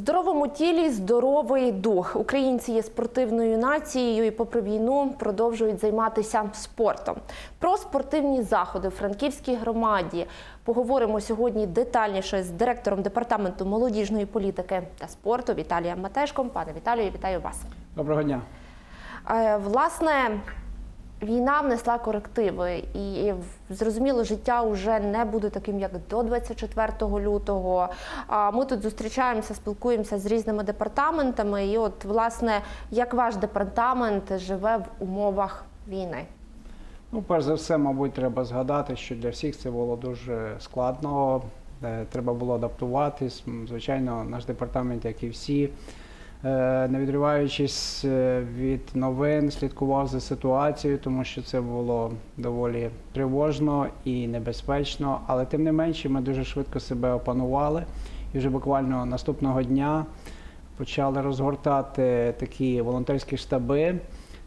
Здоровому тілі здоровий дух. Українці є спортивною нацією і, попри війну, продовжують займатися спортом. Про спортивні заходи в Франківській громаді поговоримо сьогодні детальніше з директором департаменту молодіжної політики та спорту Віталієм Матешком. Пане Віталію, вітаю вас. Доброго дня. Е, Власне, війна внесла корективи, і зрозуміло, життя вже не буде таким, як до 24 лютого. А Ми тут зустрічаємося, спілкуємося з різними департаментами. І, от, власне, як ваш департамент живе в умовах війни? Ну, перш за все, мабуть, треба згадати, що для всіх це було дуже складно. е, Треба було адаптуватись. Звичайно, наш департамент, як і всі, не відриваючись е, від новин, слідкував за ситуацією, тому що це було доволі тривожно і небезпечно. Але тим не менше, ми дуже швидко себе опанували. І вже буквально наступного дня почали розгортати такі волонтерські штаби.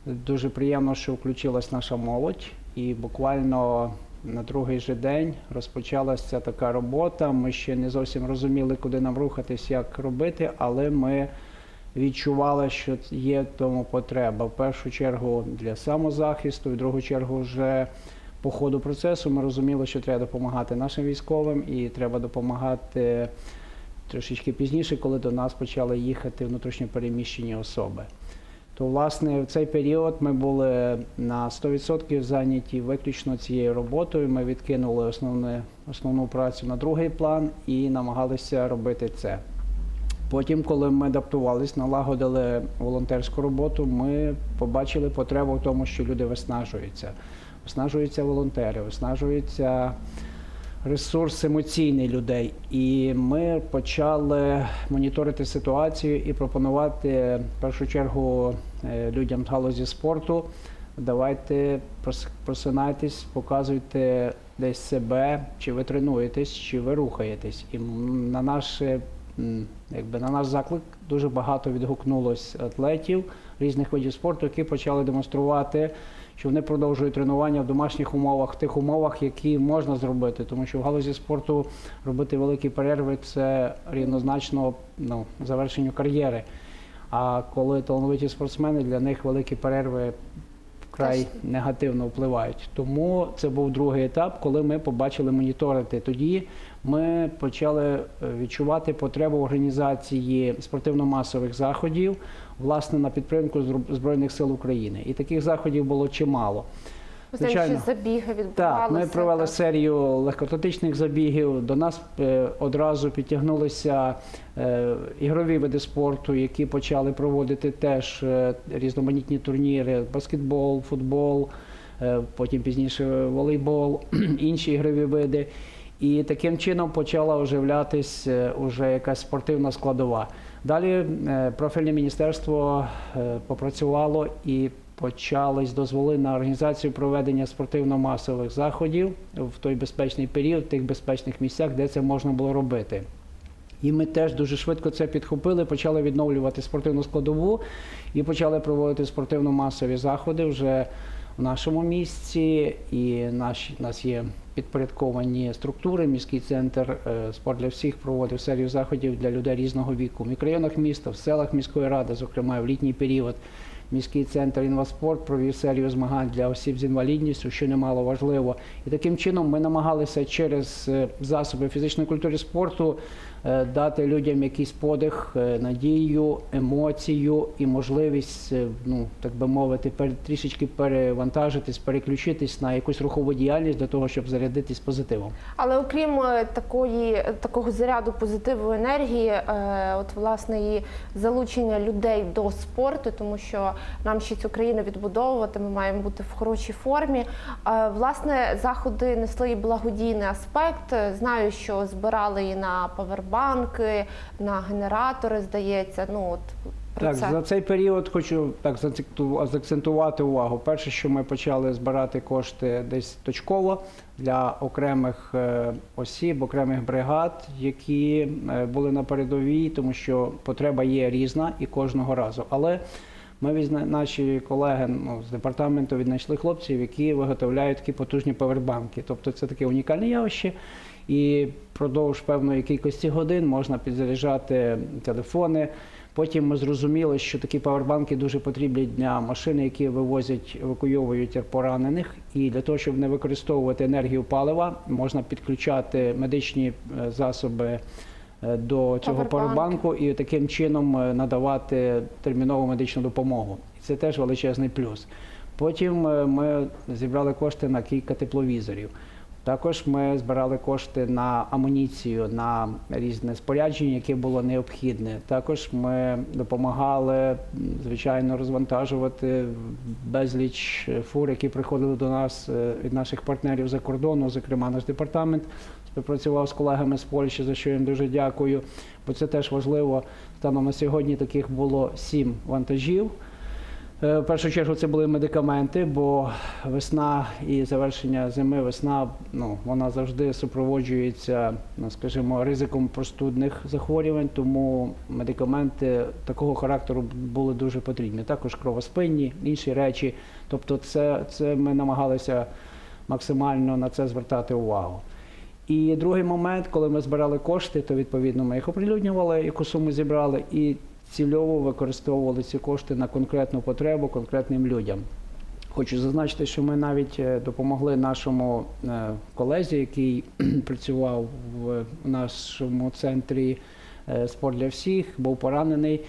Дуже приємно, що включилась наша молодь, і буквально на другий же день розпочалася така робота. Ми ще не зовсім розуміли, куди нам рухатись, як робити, але ми відчували, що є тому потреба. В першу чергу для самозахисту, в другу чергу вже по ходу процесу ми розуміли, що треба допомагати нашим військовим і треба допомагати трошечки пізніше, коли до нас почали їхати внутрішньопереміщені особи. То, власне, в цей період ми були на 100% зайняті виключно цією роботою. Ми відкинули основне, основну працю на другий план і намагалися робити це. Потім, коли ми адаптувались, налагодили волонтерську роботу, ми побачили потребу в тому, що люди виснажуються. Виснажуються волонтери, виснажуються ресурс емоційний людей. І ми почали моніторити ситуацію і пропонувати в першу чергу е, людям з галузі спорту. Давайте прос- просинайтесь, показуйте десь себе, чи ви тренуєтесь, чи ви рухаєтесь. І на наше якби на наш заклик дуже багато відгукнулось атлетів різних видів спорту, які почали демонструвати, що вони продовжують тренування в домашніх умовах, в тих умовах, які можна зробити, тому що в галузі спорту робити великі перерви це рівнозначно ну, завершенню кар'єри. А коли талановиті спортсмени, для них великі перерви вкрай негативно впливають. Тому це був другий етап, коли ми побачили моніторити. Тоді ми почали е, відчувати потребу організації спортивно-масових заходів, власне, на підтримку Збройних сил України. І таких заходів було чимало. Ви Звичайно. забіги відбувалися? Так, ми провели так? серію легкоатлетичних забігів. До нас е, одразу підтягнулися е, ігрові види спорту, які почали проводити теж е, різноманітні турніри: баскетбол, футбол, потім пізніше волейбол, інші ігрові види. І таким чином почала оживлятись уже якась спортивна складова. Далі профільне міністерство попрацювало і почались дозволи на організацію проведення спортивно-масових заходів в той безпечний період, в тих безпечних місцях, де це можна було робити. І ми теж дуже швидко це підхопили, почали відновлювати спортивну складову і почали проводити спортивно-масові заходи вже в нашому місці. І наші, у нас є підпорядковані структури. Міський центр е, спорт для всіх проводив серію заходів для людей різного віку в мікрорайонах міста, в селах міської ради, зокрема в літній період. Міський центр інваспорт провів серію змагань для осіб з інвалідністю, що немало важливо. І таким чином ми намагалися через е, засоби фізичної культури спорту дати людям якийсь подих, е, надію, емоцію і можливість, е, ну так би мовити, трішечки перевантажитись, переключитись на якусь рухову діяльність для того, щоб зарядитись позитивом. Але окрім е, такої такого заряду позитиву енергії, е, от власне і залучення людей до спорту, тому що нам ще цю країну відбудовувати, ми маємо бути в хорошій формі. Е, Власне, заходи несли і благодійний аспект. Е, Знаю, що збирали і на павербанки, на генератори, здається. Ну от про Так, це. за цей період хочу так заакцентувати увагу. Перше, що ми почали збирати кошти десь точково для окремих е, осіб, окремих бригад, які е, були на передовій, тому що потреба є різна і кожного разу. Але Ми візна- наші колеги ну, з департаменту віднайшли хлопців, які виготовляють такі потужні павербанки. Тобто це таке унікальне явище. І впродовж певної кількості годин можна підзаряджати телефони. Потім ми зрозуміли, що такі павербанки дуже потрібні для машин, які вивозять, евакуйовують поранених. І для того, щоб не використовувати енергію палива, можна підключати медичні е, засоби е, до цього павербанку і таким чином е, надавати термінову медичну допомогу. І це теж величезний плюс. Потім ми зібрали кошти на кілька тепловізорів. Також ми збирали кошти на амуніцію, на різне спорядження, яке було необхідне. Також ми допомагали, звичайно, розвантажувати безліч фур, які приходили до нас е, від наших партнерів за кордону. Зокрема, наш департамент співпрацював з колегами з Польщі, за що їм дуже дякую. Бо це теж важливо. Станом на сьогодні таких було сім вантажів. Е, В першу чергу це були медикаменти, бо весна і завершення зими, весна ну, вона завжди супроводжується, ну, скажімо, ризиком простудних захворювань, тому медикаменти такого характеру були дуже потрібні. Також кровоспинні, інші речі. Тобто, це, це ми намагалися максимально на це звертати увагу. І другий момент, коли ми збирали кошти, то відповідно ми їх оприлюднювали, яку суму зібрали, і цільово використовували ці кошти на конкретну потребу конкретним людям. Хочу зазначити, що ми навіть е, допомогли нашому е, колезі, який працював в нашому центрі е, спорт для всіх, був поранений.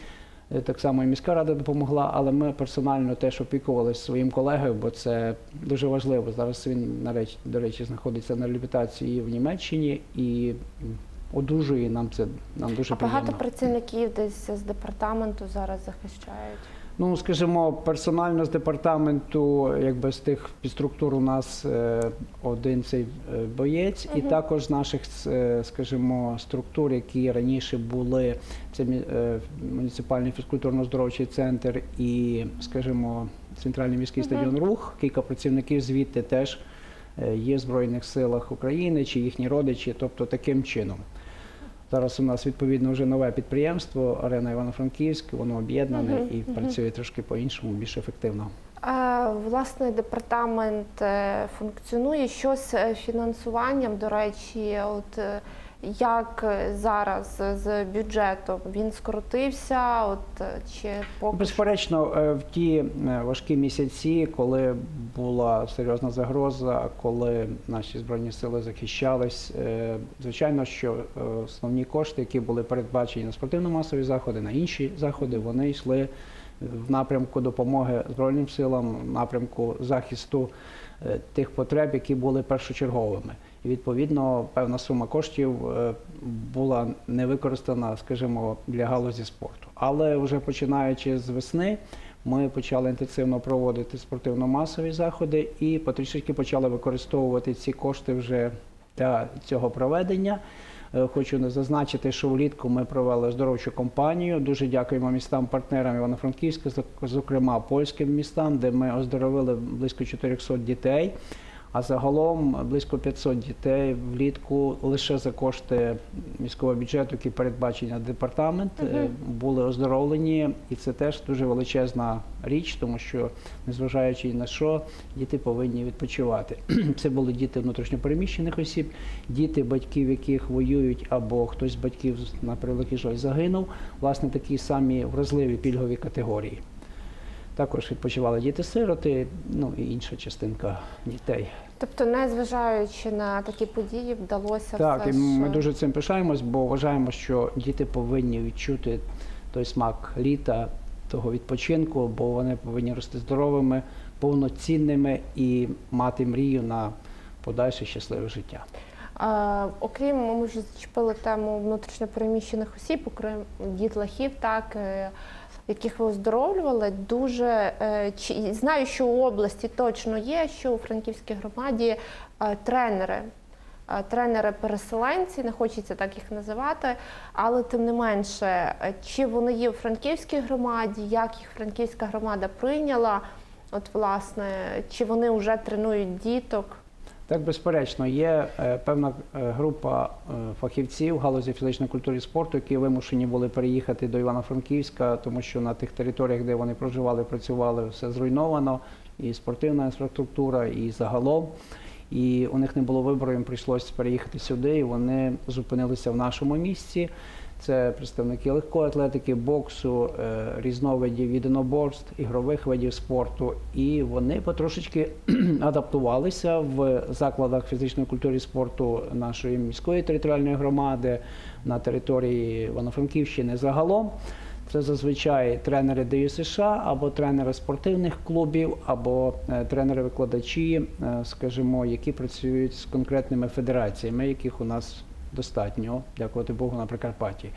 Так само і міська рада допомогла, але ми персонально теж опікувалися своїм колегою, бо це дуже важливо. Зараз він до речі, знаходиться на реабілітації в Німеччині і одужує. Нам це нам дуже А багато працівників десь з департаменту зараз захищають. Ну, скажімо, персонально з департаменту, якби з тих підструктур у нас е, один цей е, боєць, і також з наших, е, скажімо, структур, які раніше були, це муніципальний фізкультурно-здоровчий центр і, скажімо, центральний міський Мгм. стадіон Рух. Кілька працівників звідти теж є в Збройних силах України чи їхні родичі, тобто таким чином. Зараз у нас відповідно вже нове підприємство Арена Івано-Франківськ, воно об'єднане Мгм, і мгм. працює трошки по-іншому, більш ефективно. А, власне, департамент е, функціонує. Що з е, фінансуванням, до речі, от е, як е, зараз з бюджетом він скоротився? От е, чи поки? Безперечно, е, в ті е, важкі місяці, коли була серйозна загроза, коли наші збройні сили захищались, е, звичайно, що е, основні кошти, які були передбачені на спортивно-масові заходи, на інші заходи, вони йшли в напрямку допомоги Збройним силам, в напрямку захисту е, тих потреб, які були першочерговими. І відповідно певна сума коштів е, була не використана, скажімо, для галузі спорту. Але вже починаючи з весни, ми почали інтенсивно проводити спортивно-масові заходи і потрішки почали використовувати ці кошти вже для цього проведення. Е, Хочу не зазначити, що влітку ми провели оздоровчу кампанію. Дуже дякуємо містам-партнерам Івано-Франківська, зок- зокрема польським містам, де ми оздоровили близько 400 дітей. А загалом близько 500 дітей влітку лише за кошти міського бюджету, які передбачені на департамент, Мгм. були оздоровлені, і це теж дуже величезна річ, тому що незважаючи на що, діти повинні відпочивати. Це були діти внутрішньопереміщених осіб, діти, батьків, яких воюють, або хтось з батьків на превеликий жаль загинув. Власне, такі самі вразливі пільгові категорії. Також відпочивали діти-сироти, ну і інша частинка дітей. Тобто, незважаючи на такі події, вдалося Так, все і ми ж... дуже цим пишаємось, бо вважаємо, що діти повинні відчути той смак літа, того відпочинку, бо вони повинні рости здоровими, повноцінними і мати мрію на подальше щасливе життя. А, окрім, ми вже зачепили тему внутрішньопереміщених осіб, окрім дітлахів, так, е, яких ви оздоровлювали, дуже е, знаю, що у області точно є, що у Франківській громаді е, тренери. е, Тренери-переселенці, не хочеться так їх називати, але тим не менше, чи вони є у Франківській громаді, як їх Франківська громада прийняла, от власне, чи вони вже тренують діток? Так, безперечно, є е, певна е, група е, фахівців галузі фізичної культури і спорту, які вимушені були переїхати до Івано-Франківська, тому що на тих територіях, де вони проживали, працювали, все зруйновано, і спортивна інфраструктура, і загалом. І у них не було вибору, їм прийшлося переїхати сюди, і вони зупинилися в нашому місці. Це представники легкої атлетики, боксу, е, різновидів єдиноборств, ігрових видів спорту. І вони потрошечки адаптувалися в закладах фізичної культури і спорту нашої міської територіальної громади на території Івано-Франківщини загалом. Це зазвичай тренери ДЮСШ або тренери спортивних клубів, або е, тренери-викладачі, е, скажімо, які працюють з конкретними федераціями, яких у нас достатньо, дякувати Богу, на Прикарпатті.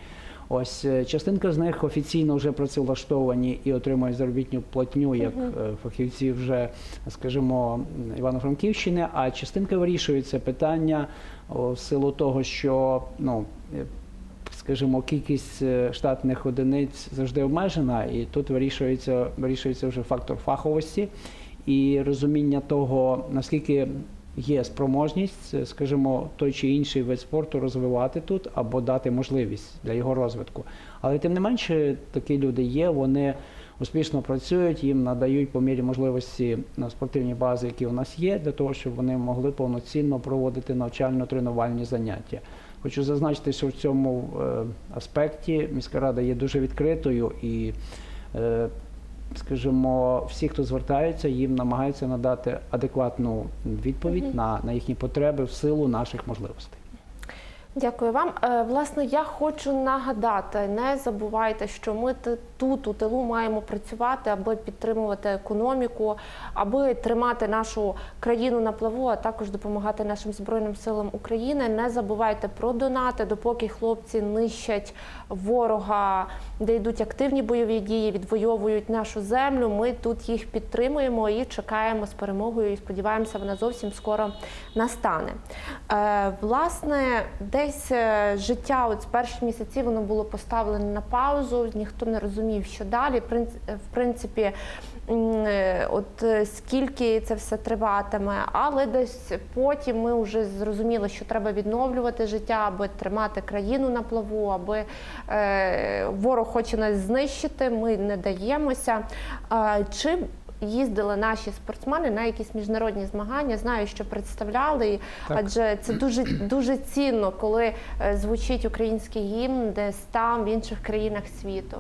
Ось е, частинка з них офіційно вже працевлаштовані і отримують заробітну платню як е, фахівці вже, скажімо, Івано-Франківщини, а частинка вирішує це питання о, в силу того, що ну. е, скажімо, кількість штатних одиниць завжди обмежена, і тут вирішується, вирішується вже фактор фаховості і розуміння того, наскільки є спроможність, е, скажімо, той чи інший вид спорту розвивати тут або дати можливість для його розвитку. Але тим не менше, такі люди є, вони успішно працюють, їм надають по мірі можливості на спортивні бази, які у нас є, для того, щоб вони могли повноцінно проводити навчально-тренувальні заняття. Хочу зазначити, що в цьому е, аспекті міська рада є дуже відкритою і, е, скажімо, всі, хто звертаються, їм намагаються надати адекватну відповідь на, на їхні потреби в силу наших можливостей. Дякую вам. Е, Власне, я хочу нагадати: не забувайте, що ми тут у тилу маємо працювати, аби підтримувати економіку, аби тримати нашу країну на плаву, а також допомагати нашим збройним силам України. Не забувайте про донати, допоки хлопці нищать ворога, де йдуть активні бойові дії, відвоюють нашу землю. Ми тут їх підтримуємо і чекаємо з перемогою. І сподіваємося, вона зовсім скоро настане. Е, власне, десь е, життя, от з перших місяців воно було поставлене на паузу. Ніхто не розумів, що далі. Е, В принципі, от е, скільки це все триватиме, але десь потім ми вже зрозуміли, що треба відновлювати життя, аби тримати країну на плаву, аби е, ворог хоче нас знищити. Ми не даємося. Е, чи їздили наші спортсмени на якісь міжнародні змагання? Знаю, що представляли, Так. адже це дуже дуже цінно, коли е, звучить український гімн десь там в інших країнах світу.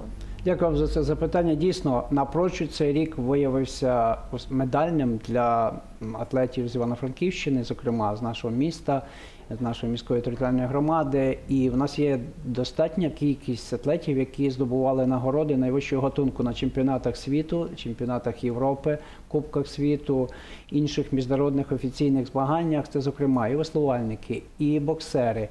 Дякую вам за це запитання. Дійсно, напрочуд цей рік виявився медальним для атлетів з Івано-Франківщини, зокрема з нашого міста, з нашої міської територіальної громади. І в нас є достатня кількість атлетів, які здобували нагороди найвищого гатунку на чемпіонатах світу, чемпіонатах Європи, Кубках світу, інших міжнародних офіційних змаганнях. Це, зокрема, і веслувальники, і боксери.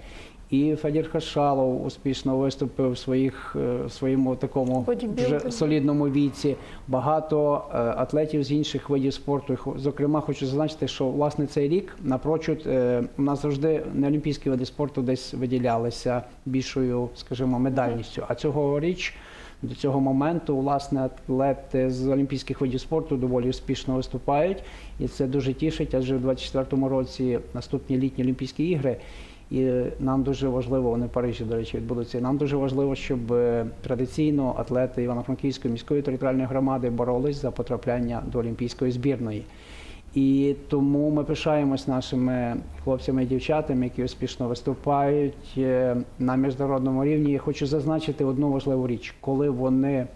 І Федір Хашалов успішно виступив в своїх е, в своєму такому вже солідному віці. Багато е, атлетів з інших видів спорту. Зокрема, хочу зазначити, що власне цей рік напрочуд е, у нас завжди не олімпійські види спорту десь виділялися більшою, скажімо, медальністю. А цьогоріч до цього моменту власне атлети з олімпійських видів спорту доволі успішно виступають, і це дуже тішить. Адже в 24-му році наступні літні Олімпійські ігри. І нам дуже важливо, вони в Парижі, до речі, відбудуться. Нам дуже важливо, щоб е, традиційно атлети Івано-Франківської міської територіальної громади боролись за потрапляння до олімпійської збірної. І тому ми пишаємось нашими хлопцями і дівчатами, які успішно виступають е, на міжнародному рівні. Я хочу зазначити одну важливу річ, коли вони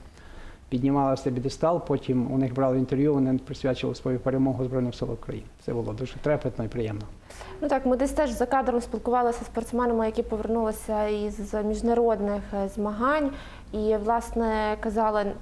піднімалися бідестал, потім у них брали інтерв'ю, вони присвячували свою перемогу Збройним силам України. Це було дуже трепетно і приємно. Ну так, ми десь теж за кадром спілкувалися з спортсменами, які повернулися із міжнародних е, змагань, і власне казали.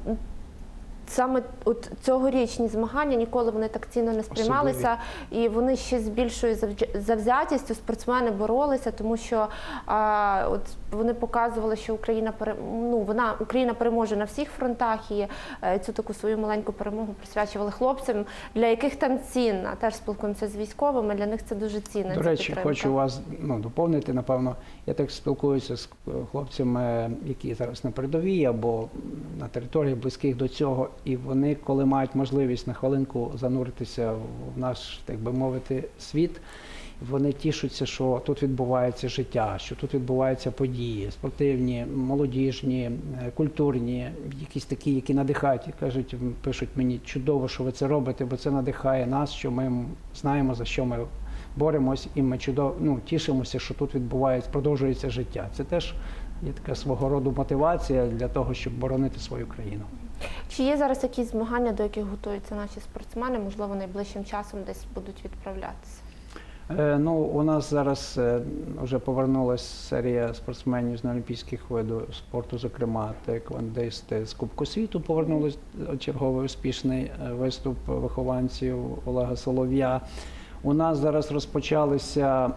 Саме от цьогорічні змагання ніколи вони так цінно не сприймалися, і вони ще з більшою завзятістю спортсмени боролися, тому що а, от вони показували, що Україна ну, вона Україна переможе на всіх фронтах і е, цю таку свою маленьку перемогу присвячували хлопцям, для яких там цінна. Теж спілкуємося з військовими. Для них це дуже цінно. До речі, підтримка. хочу вас ну, доповнити. Напевно, я так спілкуюся з е, хлопцями, які зараз на передовій або на території близьких до цього, і вони, коли мають можливість на хвилинку зануритися в наш, так би мовити, світ. Вони тішуться, що тут відбувається життя, що тут відбуваються події спортивні, молодіжні, е, культурні, якісь такі, які надихають і кажуть, пишуть мені чудово, що ви це робите, бо це надихає нас, що ми знаємо за що ми боремось, і ми чудово ну, тішимося, що тут відбувається, продовжується життя. Це теж є така свого роду мотивація для того, щоб боронити свою країну. Чи є зараз якісь змагання, до яких готуються наші спортсмени? Можливо, найближчим часом десь будуть відправлятися. Е, Ну, у нас зараз е, вже повернулася серія спортсменів з неолімпійських видів спорту, зокрема тейквондисти з Кубку світу. Повернулись е, черговий успішний виступ вихованців Олега Солов'я. У нас зараз розпочалися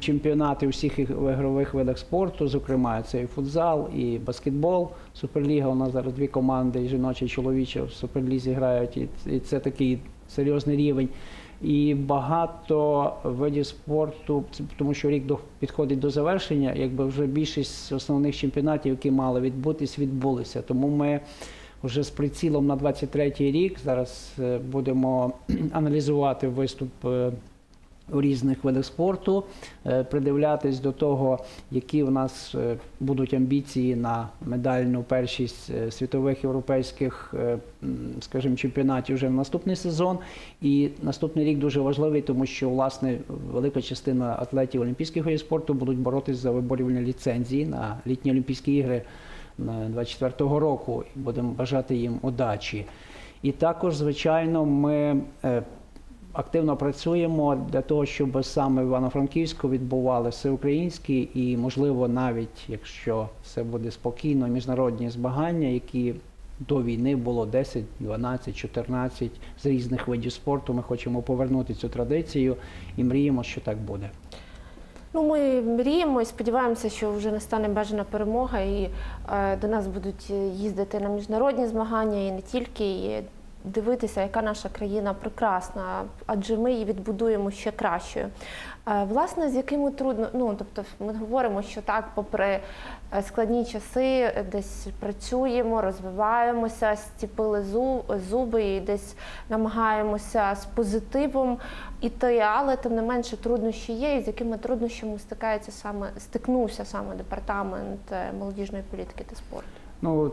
чемпіонати у всіх ігрових видах спорту, зокрема це і футзал, і баскетбол. Суперліга. У нас зараз дві команди, і жіноча, і чоловіча в суперлізі грають, і це такий серйозний рівень. І багато видів спорту, тому що рік до, підходить до завершення, якби вже більшість основних чемпіонатів, які мали відбутись, відбулися. Тому ми вже з прицілом на 23-й рік зараз е, будемо аналізувати виступ. У різних видах спорту, е, придивлятись до того, які у нас е, будуть амбіції на медальну першість е, світових європейських, скажімо, чемпіонатів вже в наступний сезон. І наступний рік дуже важливий, тому що власне велика частина атлетів олімпійських видів спорту будуть боротись за виборювання ліцензії на літні Олімпійські ігри на 24-го року. Будемо бажати їм удачі. І також, звичайно, ми активно працюємо для того, щоб саме в Івано-Франківську відбували всеукраїнські і, можливо, навіть якщо все буде спокійно, міжнародні змагання, які до війни було 10, 12, 14 з різних видів спорту. Ми хочемо повернути цю традицію і мріємо, що так буде. Ну, ми мріємо і сподіваємося, що вже настане бажана перемога, і е, до нас будуть їздити на міжнародні змагання і не тільки. І дивитися, яка наша країна прекрасна, адже ми її відбудуємо ще кращою. Е, власне, з якими трудно, ну тобто, ми говоримо, що так, попри е, складні часи, десь працюємо, розвиваємося, стіпили зу- зуби і десь намагаємося з позитивом іти, але тим не менше труднощі є, і з якими труднощами стикається саме стикнувся саме департамент е, молодіжної політики та спорту. Ну,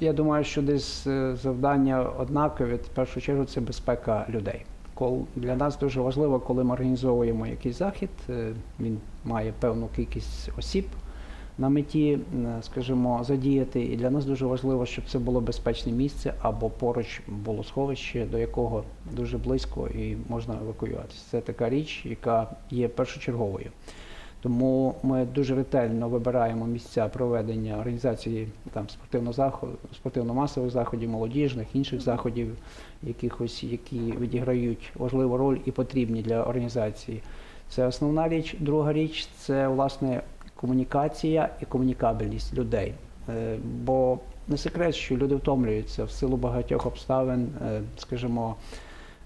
я думаю, що десь е, завдання однакові. В першу чергу це безпека людей. Для нас дуже важливо, коли ми організовуємо якийсь захід, е, він має певну кількість осіб на меті, е, скажімо, задіяти. І для нас дуже важливо, щоб це було безпечне місце або поруч було сховище, до якого дуже близько і можна евакуюватися. Це така річ, яка є першочерговою. Тому ми дуже ретельно вибираємо місця проведення організації там спортивного заходу, спортивно-масових заходів, молодіжних, інших заходів, якихось, які відіграють важливу роль і потрібні для організації. Це основна річ. Друга річ це власне комунікація і комунікабельність людей. Е, Бо не секрет, що люди втомлюються в силу багатьох обставин, е, скажімо.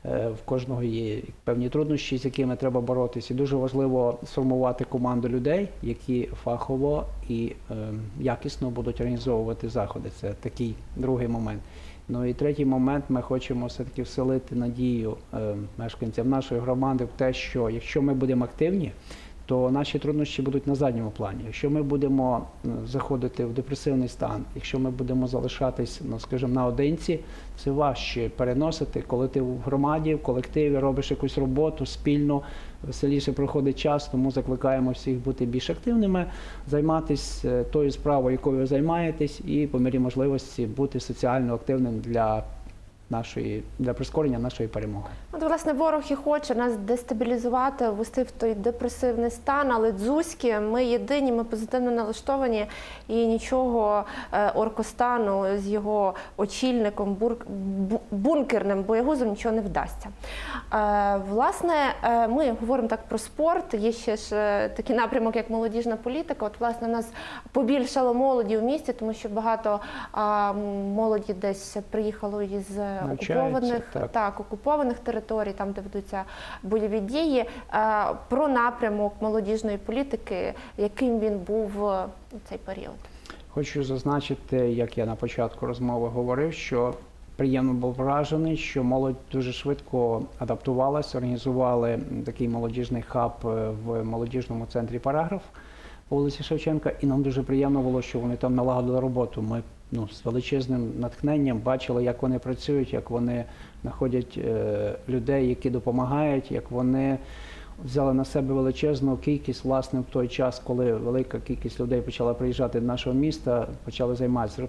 Е, В кожного є певні труднощі, з якими треба боротися. І дуже важливо сформувати команду людей, які фахово і е, якісно будуть організовувати заходи. Це такий другий момент. Ну і третій момент, ми хочемо все-таки вселити надію е, мешканцям нашої громади в те, що якщо ми будемо активні, то наші труднощі будуть на задньому плані. Якщо ми будемо е, заходити в депресивний стан, якщо ми будемо залишатись, ну скажімо, наодинці, це важче переносити, коли ти в громаді, в колективі робиш якусь роботу спільно, веселіше проходить час, тому закликаємо всіх бути більш активними, займатися тою справою, якою ви займаєтесь, і по мірі можливості бути соціально активним для нашої для прискорення нашої перемоги. От, власне, ворог і хоче нас дестабілізувати, ввести в той депресивний стан, але дзузькі, ми єдині, ми позитивно налаштовані, і нічого е, оркостану з його очільником, бункерним боягузом нічого не вдасться. Е, Власне, е, ми говоримо так про спорт. Є ще ж такий напрямок, як молодіжна політика. От, власне, у нас побільшало молоді в місті, тому що багато молоді десь приїхало із окупованих так. так, окупованих територій, там де ведуться бойові дії. Е, Про напрямок молодіжної політики, яким він був е, у цей період. Хочу зазначити, як я на початку розмови говорив, що приємно був вражений, що молодь дуже швидко адаптувалась, організували такий молодіжний хаб е, в молодіжному центрі Параграф по вулиці Шевченка, і нам дуже приємно було, що вони там налагодили роботу. Ми ну, з величезним натхненням бачили, як вони працюють, як вони знаходять е, людей, які допомагають, як вони взяли на себе величезну кількість, власне, в той час, коли велика кількість людей почала приїжджати до нашого міста, почали займатися е,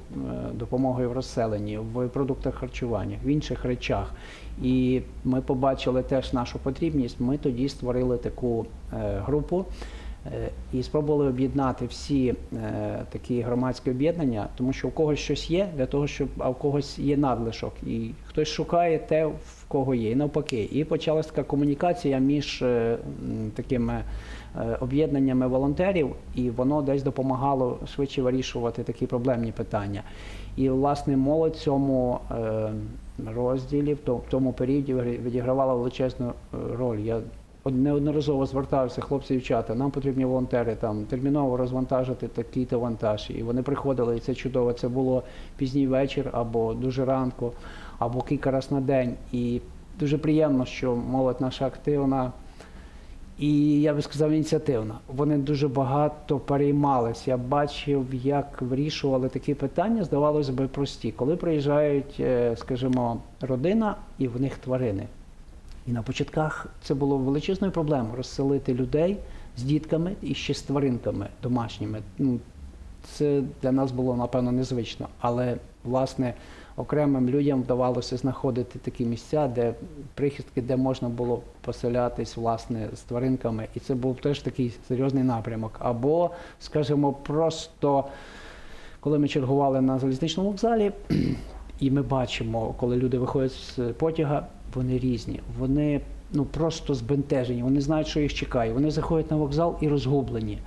допомогою в розселенні, в продуктах харчування, в інших речах. І ми побачили теж нашу потрібність. Ми тоді створили таку е, групу. Е, І спробували об'єднати всі е, такі громадські об'єднання, тому що у когось щось є для того, щоб а у когось є надлишок, і хтось шукає те, в кого є, і навпаки. І почалася така комунікація між е, такими об'єднаннями волонтерів, і воно десь допомагало швидше вирішувати такі проблемні питання. І власне молодь в цьому розділі, в тому періоді відігравала величезну роль. Я неодноразово звертався, хлопці, дівчата, нам потрібні волонтери там терміново розвантажити такий-то вантаж. І вони приходили, і це чудово. Це було пізній вечір або дуже ранку, або кілька разів на день. І дуже приємно, що молодь наша активна. І я би сказав, ініціативна. Вони дуже багато переймались. Я бачив, як вирішували такі питання, здавалося би, прості. Коли приїжджають, е, скажімо, родина і в них тварини. І на початках це було величезною проблемою розселити людей з дітками і ще з тваринками домашніми. Ну, це для нас було напевно незвично. Але власне окремим людям вдавалося знаходити такі місця, де прихистки, де можна було поселятись власне з тваринками, і це був теж такий серйозний напрямок. Або, скажімо, просто коли ми чергували на залізничному вокзалі, і ми бачимо, коли люди виходять з потяга, вони різні, вони ну просто збентежені, вони знають, що їх чекає. Вони заходять на вокзал і розгублені.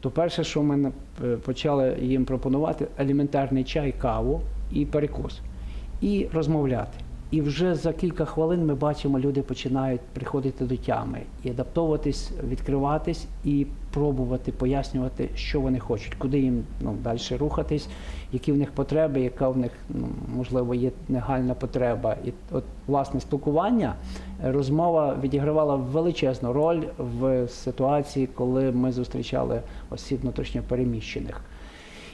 То перше, що ми е, почали їм пропонувати, елементарний чай, каву і перекус, і розмовляти. І вже за кілька хвилин ми бачимо, люди починають приходити до тями і адаптовуватись, відкриватись і пробувати пояснювати, що вони хочуть, куди їм ну, далі рухатись, які в них потреби, яка в них ну, можливо є негальна потреба. І от власне спілкування, розмова відігравала величезну роль в ситуації, коли ми зустрічали осіб внутрішньопереміщених.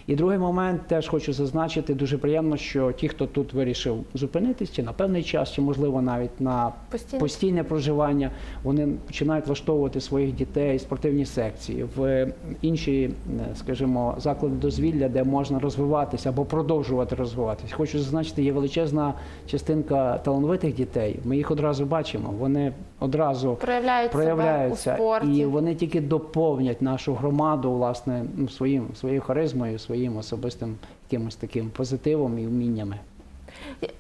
І другий момент теж хочу зазначити, дуже приємно, що ті, хто тут вирішив зупинитись, чи на певний час, чи можливо навіть на Постійно. постійне проживання, вони починають влаштовувати своїх дітей в спортивні секції, в інші, е, скажімо, заклади дозвілля, де можна розвиватися або продовжувати розвиватися. Хочу зазначити, є величезна частинка талановитих дітей. Ми їх одразу бачимо. Вони одразу Проявляють, проявляються, себе у спорті. і вони тільки доповнять нашу громаду власне ну, своїм своєю харизмою, своїм особистим якимось таким позитивом і вміннями.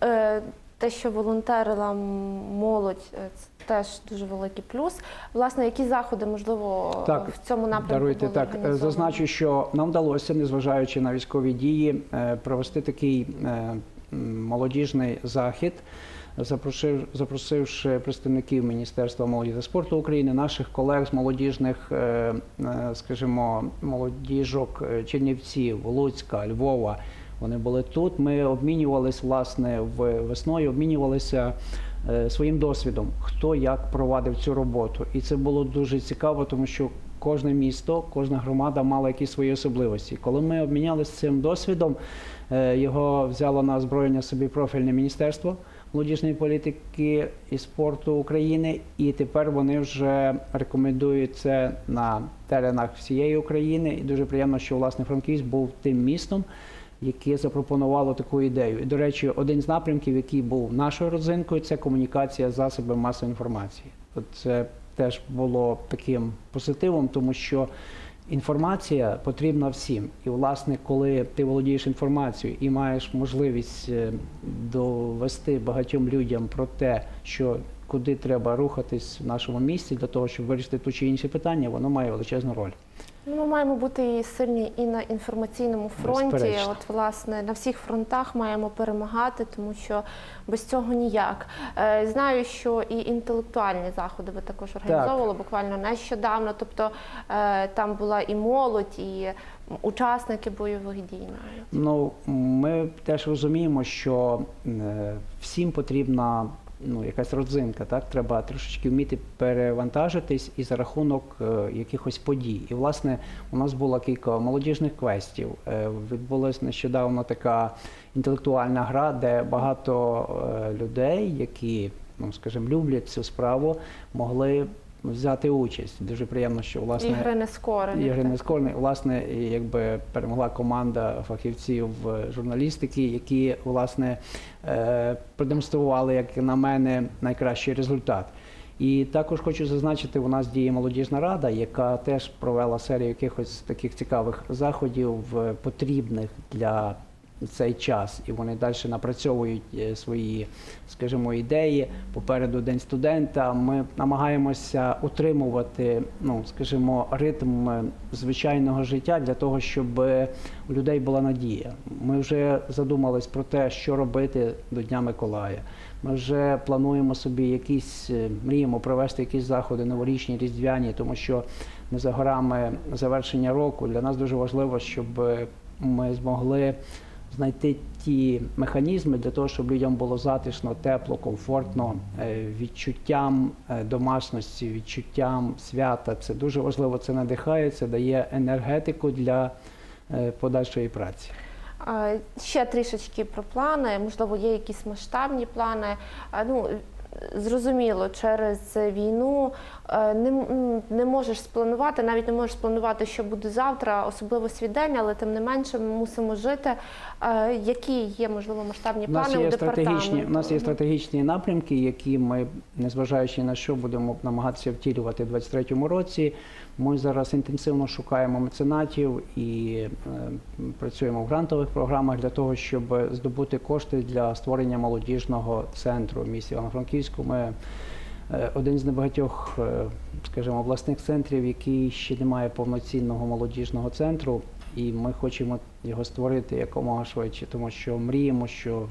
Е, Те, що волонтерила молодь, е, це теж дуже великий плюс. Власне, які заходи можливо Так, в цьому напрямку Даруйте були так. Зазначу, що нам вдалося, незважаючи на військові дії, е, провести такий молодіжний захід. Запросив, запросивши представників Міністерства молоді та спорту України, наших колег з молодіжних, е, е, скажімо, молодіжок е, Чернівців, Луцька, Львова. Вони були тут. Ми обмінювалися власне весною, обмінювалися своїм досвідом, хто як провадив цю роботу. І це було дуже цікаво, тому що кожне місто, кожна громада мала якісь свої особливості. Коли ми обмінялися цим досвідом, його взяло на озброєння собі профільне міністерство молодіжної політики і спорту України, і тепер вони вже рекомендують це на теренах всієї України. І дуже приємно, що власне Франківськ був тим містом, яке запропонувало таку ідею. І, до речі, один з напрямків, який був нашою родзинкою, це комунікація з засобами масової інформації. Це теж було таким позитивом, тому що інформація потрібна всім. І, власне, коли ти володієш інформацією і маєш можливість е, довести багатьом людям про те, що куди треба рухатись в нашому місті для того, щоб вирішити ту чи інше питання, воно має величезну роль. Ну, Ми маємо бути і сильні і на інформаційному фронті. Безперечно. От власне на всіх фронтах маємо перемагати, тому що без цього ніяк. Е, Знаю, що і інтелектуальні заходи ви також організовували буквально нещодавно. Тобто е, там була і молодь, і учасники бойових дій. навіть. Ну, ми теж розуміємо, що е, всім потрібна ну, якась родзинка, так? Треба трошечки вміти перевантажитись і за рахунок е, якихось подій. І, власне, у нас було кілька молодіжних квестів. Е, відбулася нещодавно така інтелектуальна гра, де багато е, людей, які, ну, скажімо, люблять цю справу, могли взяти участь. Дуже приємно, що власне Ігри не скорені. Ігри Нескорний, власне, якби перемогла команда фахівців журналістики, які власне е, продемонстрували, як на мене, найкращий результат. І також хочу зазначити, у нас діє молодіжна рада, яка теж провела серію якихось таких цікавих заходів, е, потрібних для цей час, і вони далі напрацьовують е, свої, скажімо, ідеї. Попереду День студента. Ми намагаємося утримувати, ну скажімо, ритм е, звичайного життя для того, щоб е, у людей була надія. Ми вже задумались про те, що робити до Дня Миколая. Ми вже плануємо собі якісь, мріємо провести якісь заходи новорічні, різдвяні, тому що не за горами завершення року. Для нас дуже важливо, щоб ми змогли знайти ті механізми для того, щоб людям було затишно, тепло, комфортно, е, відчуттям е, домашності, відчуттям свята. Це дуже важливо. Це надихає, це дає енергетику для е, подальшої праці. Ще трішечки про плани. Можливо, є якісь масштабні плани. Ну, зрозуміло, через війну е, не, не можеш спланувати, навіть не можеш спланувати, що буде завтра, особливо свій день, але тим не менше ми мусимо жити. Е, Які є, можливо, масштабні У нас плани є у стратегічні, у нас є стратегічні напрямки, які ми, незважаючи на що, будемо намагатися втілювати у 2023 році. Ми зараз інтенсивно шукаємо меценатів і е, працюємо в грантових програмах для того, щоб здобути кошти для створення молодіжного центру в місті Івано-Франківську. Ми е, один з небагатьох, е, скажімо, обласних центрів, який ще не має повноцінного молодіжного центру, і ми хочемо його створити якомога швидше, тому що мріємо, що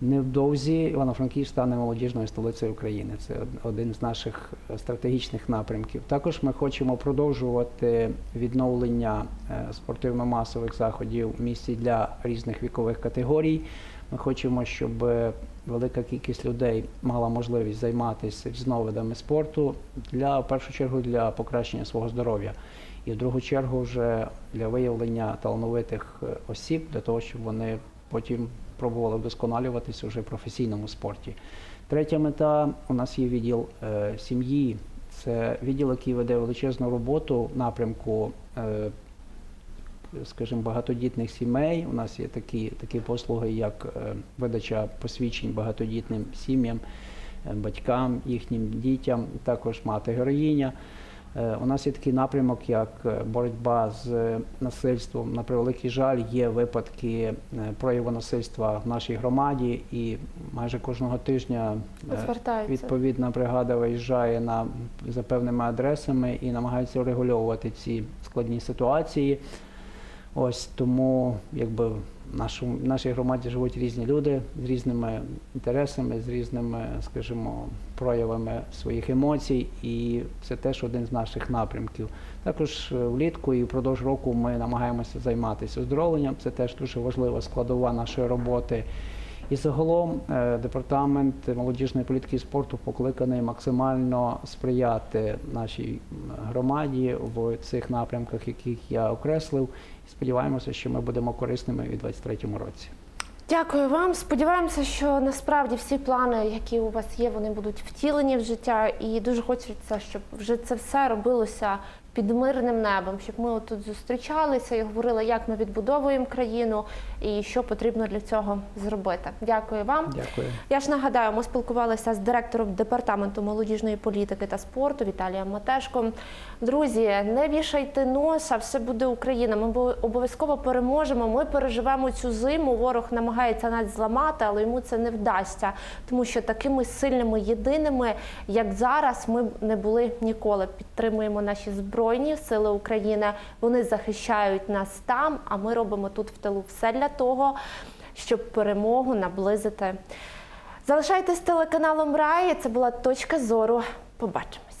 невдовзі Івано-Франківськ стане молодіжною столицею України. Це один з наших е, стратегічних напрямків. Також ми хочемо продовжувати відновлення е, спортивно-масових заходів в місті для різних вікових категорій. Ми хочемо, щоб велика кількість людей мала можливість займатися різновидами спорту для в першу чергу для покращення свого здоров'я. І в другу чергу вже для виявлення талановитих е, осіб, для того, щоб вони потім пробували вдосконалюватися вже в професійному спорті. Третя мета у нас є відділ е, сім'ї. Це відділ, який веде величезну роботу в напрямку, е, скажімо, багатодітних сімей. У нас є такі, такі послуги, як е, видача посвідчень багатодітним сім'ям, е, батькам, їхнім дітям, також мати героїня. Е, У нас є такий напрямок, як е, боротьба з е, насильством. На превеликий жаль, є випадки прояву насильства в нашій громаді, і майже кожного тижня відповідна бригада виїжджає на за певними адресами і намагається врегульовувати ці складні ситуації. Ось тому, якби в нашій громаді живуть різні люди з різними інтересами, з різними, скажімо, проявами своїх емоцій, і це теж один з наших напрямків. Також е, влітку і впродовж року ми намагаємося займатися оздоровленням. Це теж дуже важлива складова нашої роботи. І загалом е, департамент молодіжної політики і спорту покликаний максимально сприяти нашій громаді в цих напрямках, яких я окреслив. Сподіваємося, що ми будемо корисними у 2023 році. Дякую вам. Сподіваємося, що насправді всі плани, які у вас є, вони будуть втілені в життя, і дуже хочеться, щоб вже це все робилося під мирним небом, щоб ми тут зустрічалися і говорили, як ми відбудовуємо країну і що потрібно для цього зробити. Дякую вам. Дякую. Я ж нагадаю, ми спілкувалися з директором департаменту молодіжної політики та спорту Віталієм Матешком. Друзі, не вішайте носа, все буде Україна. Ми обов'язково переможемо. Ми переживемо цю зиму. Ворог намагається нас зламати, але йому це не вдасться, тому що такими сильними, єдиними, як зараз, ми не були ніколи. Підтримуємо наші збройні сили України. Вони захищають нас там. А ми робимо тут в тилу все для того, щоб перемогу наблизити. Залишайтесь телеканалом Раї. Це була точка зору. Побачимось.